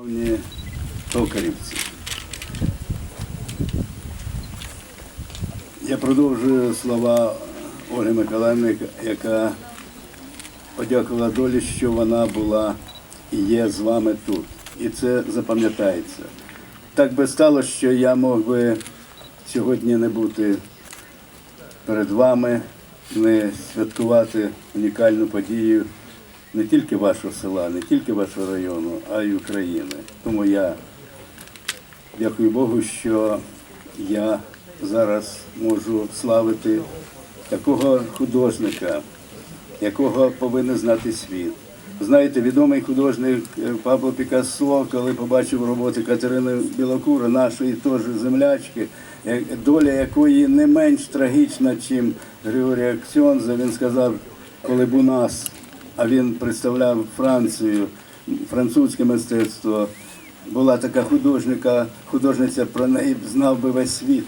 Шановні токарівці, я продовжую слова Ольги Миколаївни, яка подякувала долі, що вона була і є з вами тут. І це запам'ятається. Так би стало, що я мог би сьогодні не бути перед вами, не святкувати унікальну подію не тільки вашого села, не тільки вашого району, а й України. Тому я дякую Богу, що я зараз можу славити такого художника, якого повинен знати світ. Знаєте, відомий художник е, Пабло Пікассо, коли побачив роботи Катерини Білокура, нашої теж землячки, е, доля якої не менш трагічна, ніж Григорія Ксьонза, він сказав, коли б у нас, а він представляв Францію, французьке мистецтво, була така художника, художниця, про неї знав би весь світ.